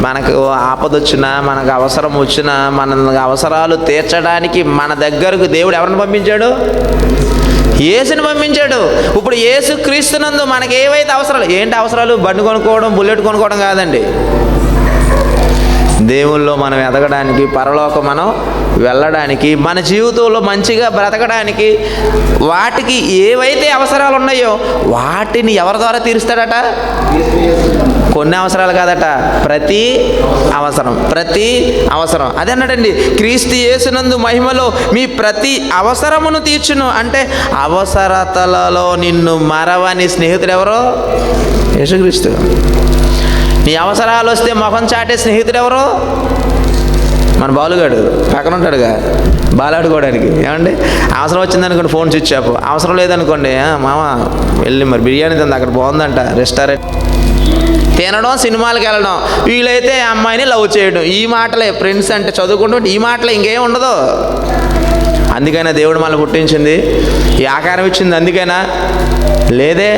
మనకు ఆపదొచ్చినా మనకు అవసరం వచ్చినా మన అవసరాలు తీర్చడానికి మన దగ్గరకు దేవుడు ఎవరిని పంపించాడు? ఏసుని పంపించాడు. ఇప్పుడు ఏసు క్రీస్తునందు మనకి ఏవైతే అవసరాలు ఏంటి అవసరాలు? బండి కొనుక్కోవడం బుల్లెట్ కొనుక్కోవడం కాదండి. దేవుల్లో మనం ఎదగడానికి పరలోకం మనం వెళ్ళడానికి మన జీవితంలో మంచిగా బ్రతకడానికి వాటికి ఏవైతే అవసరాలు ఉన్నాయో వాటిని ఎవరి ద్వారా తీరుస్తాడట? కొన్ని అవసరాలు కాదట. ప్రతి అవసరం ప్రతి అవసరం. అదే అన్నాడండి క్రీస్తు యేసునందు మహిమలో మీ ప్రతి అవసరమును తీర్చును. అంటే అవసరతలలో నిన్ను మరవని స్నేహితుడు ఎవరో? యేసుక్రీస్తు. నీ అవసరాలు వస్తే మొహం చాటే స్నేహితుడు ఎవరు? మన బాలుగాడు పక్కన ఉంటాడుగా బాలాడుకోవడానికి. ఏమండి? అవసరం వచ్చిందనుకోండి ఫోన్ స్విచ్ ఆఫ్. అవసరం లేదనుకోండి మామ వెళ్ళి మరి బిర్యానీ తింది అక్కడ బాగుందంట రెస్టారెంట్. తినడం సినిమాలకు వెళ్ళడం వీలైతే అమ్మాయిని లవ్ చేయడం. ఈ మాటలే ఫ్రెండ్స్ అంటే చదువుకుంటూ ఈ మాటలే ఇంకేం ఉండదు. అందుకైనా దేవుడు మనల్ని పుట్టించింది ఈ ఆకారం ఇచ్చింది అందుకైనా. లేదే?